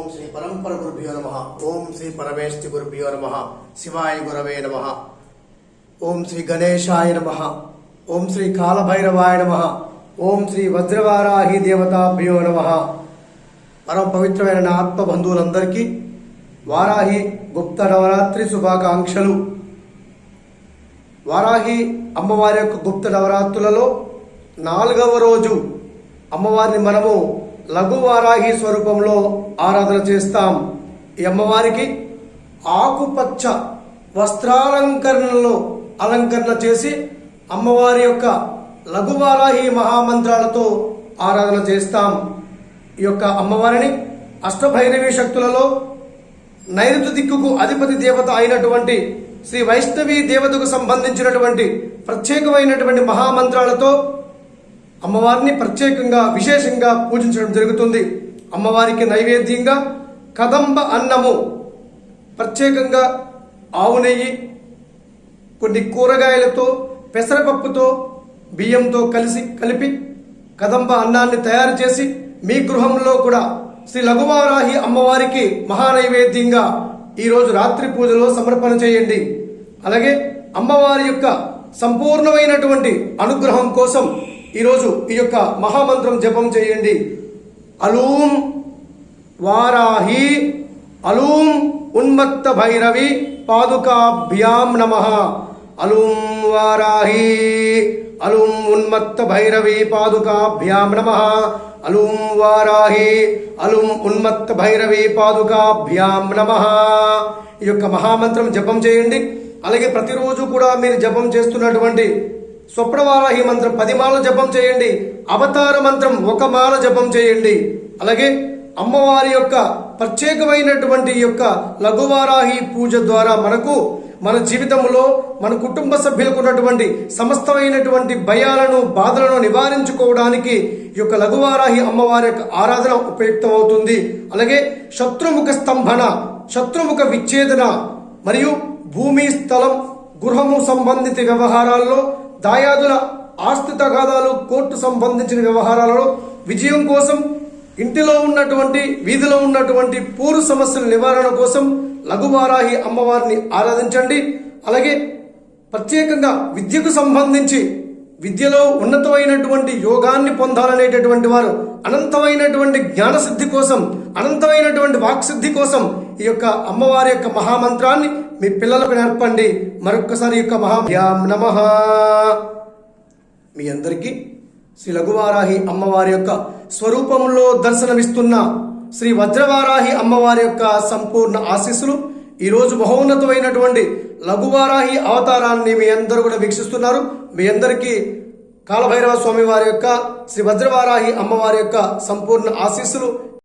ఓం శ్రీ పరంపర గురుభ్యో నమ. ఓం శ్రీ పరమేష్టి గురుభ్యో నమ. శివాయ గురవే నమ. ఓం శ్రీ గణేశాయ నమ. ఓం శ్రీ కాలభైరవాయ నమ. ఓం శ్రీ వజ్రవారాహి దేవతాభ్యో నమ. పరమ పవిత్రమైన నా ఆత్మ బంధువులందరికీ వారాహి గుప్త నవరాత్రి శుభాకాంక్షలు. వారాహి అమ్మవారి యొక్క గుప్త నవరాత్రులలో నాలుగవ రోజు అమ్మవారిని మనము లఘు వారాహి స్వరూపంలో ఆరాధన చేస్తాం. ఈ అమ్మవారికి ఆకుపచ్చ వస్త్రాలంకరణలో అలంకరణ చేసి అమ్మవారి యొక్క లఘువారాహి మహామంత్రాలతో ఆరాధన చేస్తాం. ఈ యొక్క అమ్మవారిని అష్టభైరవి శక్తులలో నైరుతి దిక్కుకు అధిపతి దేవత అయినటువంటి శ్రీ వైష్ణవి దేవతకు సంబంధించినటువంటి ప్రత్యేకమైనటువంటి మహామంత్రాలతో అమ్మవారిని ప్రత్యేకంగా విశేషంగా పూజించడం జరుగుతుంది. అమ్మవారికి నైవేద్యంగా కదంబ అన్నము ప్రత్యేకంగా ఆవు నెయ్యి కొన్ని కూరగాయలతో పెసరపప్పుతో బియ్యంతో కలిసి కలిపి కదంబ అన్నాన్ని తయారు చేసి మీ గృహంలో కూడా శ్రీ లఘువారాహి అమ్మవారికి మహానైవేద్యంగా ఈరోజు రాత్రి పూజలో సమర్పణ చేయండి. అలాగే అమ్మవారి యొక్క సంపూర్ణమైనటువంటి అనుగ్రహం కోసం ఈరోజు ఈ యొక్క మహామంత్రం జపం చేయండి. అలూం వారాహి అలూం ఉన్మత్త భైరవి పాదుకాభ్యాం నమ. అలూం వారాహి అలూం ఉన్మత్త భైరవి పాదుకాభ్యాం నమ. అలూం వారాహి అలూం ఉన్మత్త భైరవి పాదుకాభ్యాం నమ. ఈ యొక్క మహామంత్రం జపం చేయండి. అలాగే ప్రతిరోజు కూడా మీరు జపం చేస్తున్నటువంటి స్వప్నవారాహి మంత్రం పది మాల జపం చేయండి. అవతార మంత్రం ఒక మాల జపం చేయండి. అలాగే అమ్మవారి యొక్క ప్రత్యేకమైనటువంటి యొక్క లఘువారాహి పూజ ద్వారా మనకు మన జీవితంలో మన కుటుంబ సభ్యులకు ఉన్నటువంటి సమస్తమైనటువంటి భయాలను బాధలను నివారించుకోవడానికి ఈ యొక్క లఘువారాహి అమ్మవారి యొక్క ఆరాధన ఉపయుక్తమవుతుంది. అలాగే శత్రుముఖ స్తంభన శత్రుముఖ విచ్ఛేదన మరియు భూమి స్థలం గృహము సంబంధిత వ్యవహారాల్లో దాయాదుల ఆస్తి తగాదాలు కోర్టు సంబంధించిన వ్యవహారాలలో విజయం కోసం ఇంటిలో ఉన్నటువంటి వీధిలో ఉన్నటువంటి పూరు సమస్యల నివారణ కోసం లఘువారాహి అమ్మవారిని ఆరాధించండి. అలాగే ప్రత్యేకంగా విద్యకు సంబంధించి విద్యలో ఉన్నతమైనటువంటి యోగాన్ని పొందాలనేటటువంటి వారు అనంతమైనటువంటి జ్ఞానసిద్ధి కోసం అనంతమైనటువంటి వాక్సిద్ధి కోసం ఈ యొక్క అమ్మవారి యొక్క మహామంత్రాన్ని మీ పిల్లలకు నేర్పండి. మరొక్కసారి యొక్క మహా నమ. మీ అందరికీ శ్రీ లఘువారాహి అమ్మవారి యొక్క స్వరూపంలో దర్శనమిస్తున్న శ్రీ వజ్రవారాహి అమ్మవారి యొక్క సంపూర్ణ ఆశీస్సులు ఈరోజు మహోన్నతమైనటువంటి లఘువారాహి అవతారాన్ని మీ అందరూ కూడా వీక్షిస్తున్నారు. మీ అందరికీ కాలభైరవ స్వామి వారి యొక్క శ్రీ వజ్రవారాహి అమ్మవారి యొక్క సంపూర్ణ ఆశీస్సులు.